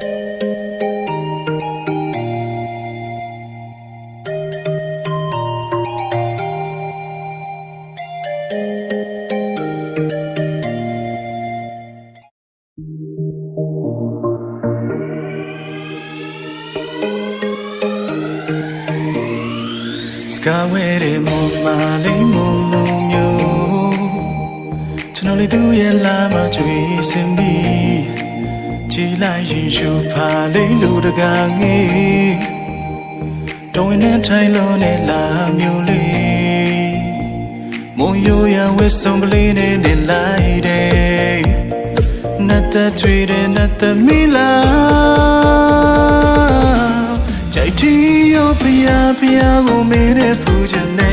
စကားဝဲတဲ့မုံမာလေးမုံလုံးမျိုးကျွန်တော်လေးသူ့ရဲ့ လာမကြွေးစင်ပြီးကြည်လိုက်ရင်ရှူဖာလေးလူတကာငေးတော်ဝင်နဲ့ထိုင်လုံးနဲ့လာမျိုးလေးမုံရိုးရဝစ်စုံကလေးနဲ့နေလိုက်တယ်နတ်တဲ့ထွေတဲ့နတ်တဲ့မီလာကြိုက်တီရောဖျားဖျားကိုမေးတဲ့ဖူးချင်နေ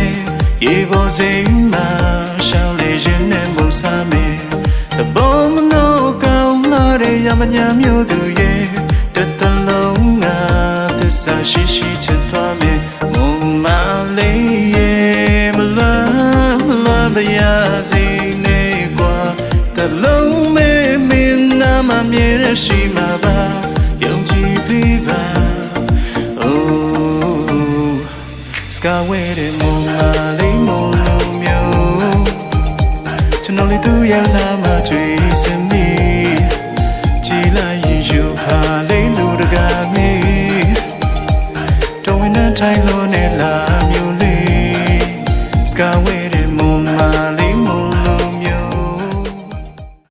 ရေပေါ်စိမ်မှာရှောင်းလေရင် ရမညာမျိုးသူရဲ့တတလုံးငါသစ္စာရှိရှိချစ်သွားမေမုံမလေးရဲ့မလွမ်းမလွမ်းတရားစိနေကွာတလုံးမေမင်းနာမမြဲတဲ့ရှိမှာပါယုံကြည်ပြီးပါ Oh, skyway de mongale molo myo. ကျွန်တော်လေးသူရလာမှကြွေးစင် ယူခါလေးလူတကာမီတော်ဝင်တိုင်းလို့နဲ့လာမျိုးလေးစကားဝဲ